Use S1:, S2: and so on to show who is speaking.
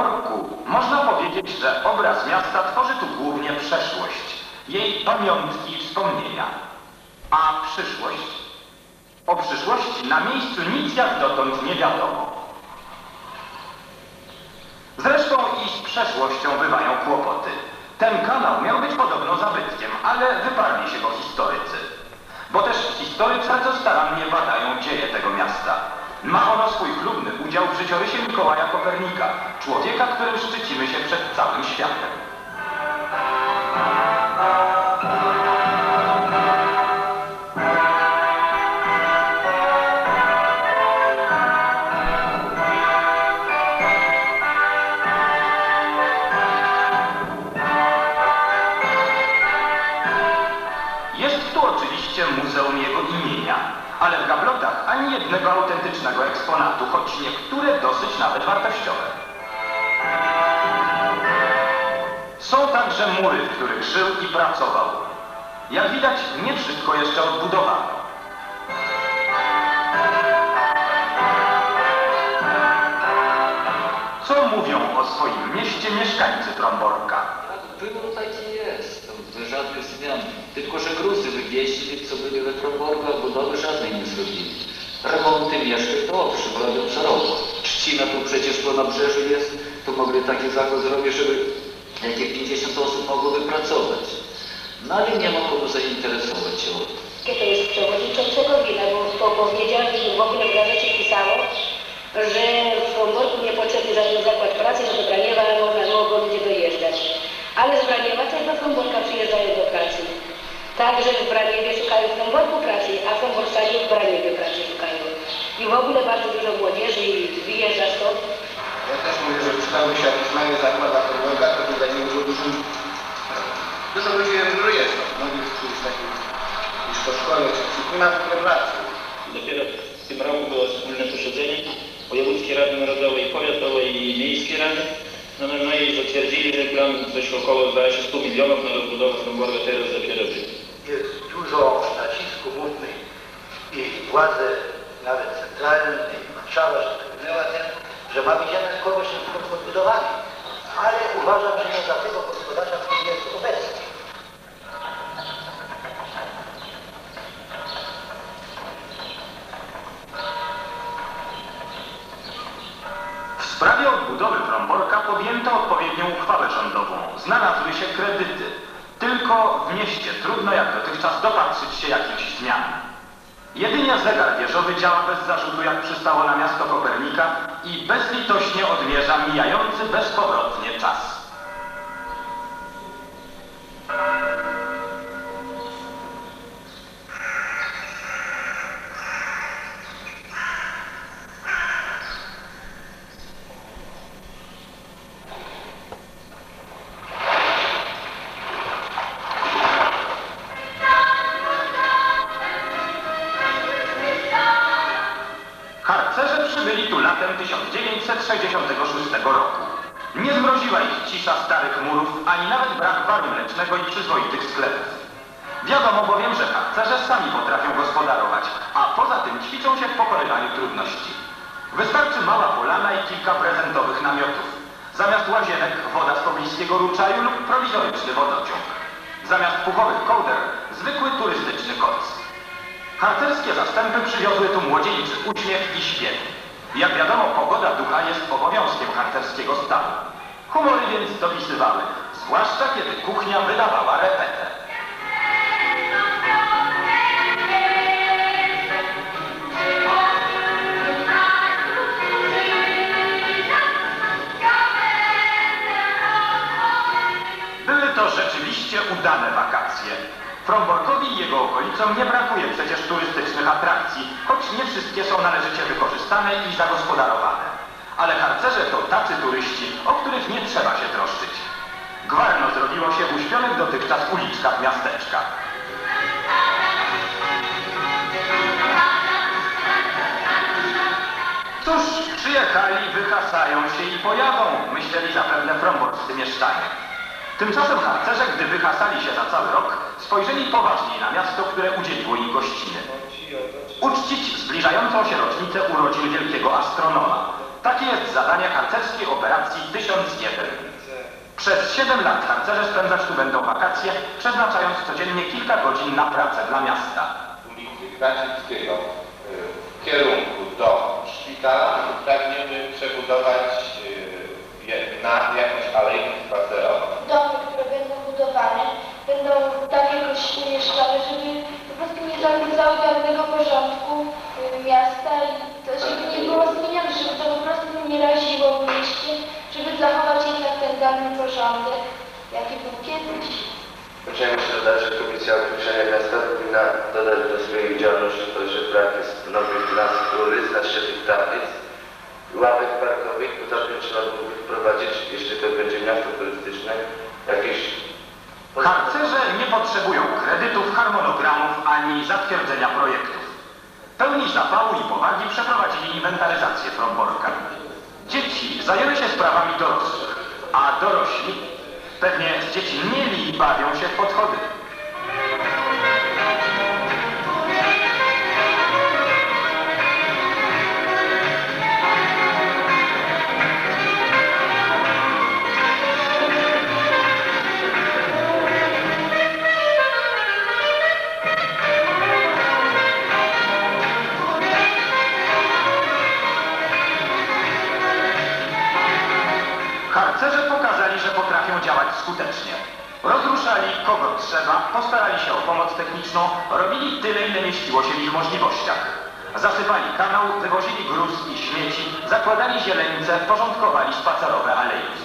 S1: Fromborku można powiedzieć, że obraz miasta tworzy tu głównie przeszłość, jej pamiątki i wspomnienia. A przyszłość? O przyszłości na miejscu nic jak dotąd nie wiadomo. Zresztą i z przeszłością bywają kłopoty. Ten kanał miał być podobno zabytkiem, ale wyparli się go historycy. Bo też historycy bardzo starannie badają dzieje tego miasta. Ma ono swój chlubny udział w życiorysie Mikołaja Kopernika, człowieka, którym szczycimy się przed całym światem. Jest tu oczywiście Muzeum jego imienia, ale w gablotach ani jednego autentycznego eksponatu, choć niektóre dosyć nawet wartościowe. Są także mury, w których żył i pracował. Jak widać, nie wszystko jeszcze odbudowano. Co mówią o swoim mieście mieszkańcy Tromborka?
S2: Jest, to żadnych zmian. Tylko, że gruzy wywieźli, co byli we Tromborgu, a budowy żadnej nie zrobili. Remonty mieszkań to owszem, robią co roku. Trzcina tu przecież po nabrzeżu jest, tu mogli taki zakład zrobić, żeby jakie 50 osób mogło wypracować. No ale nie ma kogo zainteresować się o to.
S3: To jest przewodniczącego wina, bo to powiedział i w ogóle w gazecie pisało, że w Fromborku niepotrzebny żaden zakład pracy, że do Braniewa można, mogą ludzie dojeżdżać. Ale z Braniewa też do Fromborka przyjeżdżają do pracy. Także w Braniewie szukają w Fromborku pracy, a Fromborczanie w Braniewie pracy szukają. I w ogóle bardzo dużo młodzieży wyjeżdża stąd.
S4: Ja też mówię, że przydałby się jakiś mały zakład na podłoga, to by nie było dużo, dużo ludzi emigruje stąd. Mnogi z takich już po szkole, czy nie ma w ogóle pracy.
S5: Dopiero w tym roku było wspólne posiedzenie Wojewódzkiej Rady Narodowej, Powiatowej i Miejskiej Rady. No, no, no i zatwierdzili, że plan coś około zdaje się 100 milionów na rozbudowę Tromborga teraz dopiero był.
S6: jest dużo nacisku mównych i władze nawet centralne i Warszawa ściągnęła ten, że ma być jednakowo szybko podbudowany. Ale uważam, że nie dlatego gospodarza, który jest obecny.
S1: W sprawie odbudowy Fromborka podjęto odpowiednią uchwałę rządową. Znalazły się kredyty. Tylko w mieście trudno jak dotychczas dopatrzyć się jakichś zmian. Jedynie zegar wieżowy działa bez zarzutu jak przystało na miasto Kopernika i bezlitośnie odmierza mijający bezpowrotnie czas. Latem 1966 roku. Nie zmroziła ich cisza starych murów, ani nawet brak baru mlecznego i przyzwoitych sklepów. Wiadomo bowiem, że harcerze sami potrafią gospodarować, a poza tym ćwiczą się w pokonywaniu trudności. Wystarczy mała polana i kilka prezentowych namiotów. Zamiast łazienek woda z pobliskiego ruczaju lub prowizoryczny wodociąg. Zamiast puchowych kołder zwykły turystyczny koc. Harcerskie zastępy przywiozły tu młodzieńczy uśmiech i śpiew. Jak wiadomo, pogoda ducha jest obowiązkiem harcerskiego stanu. Humory więc dopisywały, zwłaszcza kiedy kuchnia wydawała repetę. Były to rzeczywiście udane wakacje. Fromborkowi i jego okolicom nie brakuje przecież turystycznych atrakcji, choć nie wszystkie są należycie wykorzystane i zagospodarowane. Ale harcerze to tacy turyści, o których nie trzeba się troszczyć. Gwarno zrobiło się w uśpionych dotychczas uliczkach miasteczka. Cóż, przyjechali, wyhasają się i pojadą, myśleli zapewne fromborscy mieszczanie. Tymczasem harcerze, gdy wyhasali się za cały rok, spojrzeli poważniej na miasto, które udzieliło im gościny. Uczcić zbliżającą się rocznicę urodzin wielkiego astronoma. Takie jest zadanie harcerskiej operacji 1001. Przez 7 lat harcerze spędzać tu będą wakacje, przeznaczając codziennie kilka godzin na pracę dla miasta.
S7: ulicy Kracińskiego y, w kierunku do szpitala pragniemy przebudować y, je na jakąś alejkę spacerową.
S8: domy, które będą budowane, będą tak
S9: Chciałem jeszcze dodać, że Komisja Określenia Miasta powinna dodać do swojej działalności to, że brak jest nowych infrastruktury, znaczy tych tablic, ławek parkowych, poza tym trzeba byłoby wprowadzić, jeśli to będzie miasto turystyczne, jakieś
S1: Harcerze nie potrzebują kredytów, harmonogramów ani zatwierdzenia projektów. Pełni zapału i powagi przeprowadzili inwentaryzację Fromborka. Dzieci zajęły się sprawami dorosłych, a dorośli pewnie z dziećmi mieli i bawią się w podchody. Harcerze pokazali, że potrafią działać skutecznie. Rozruszali kogo trzeba, postarali się o pomoc techniczną, robili tyle, ile mieściło się w ich możliwościach. Zasypali kanał, wywozili gruz i śmieci, zakładali zielenice, porządkowali spacerowe alejki.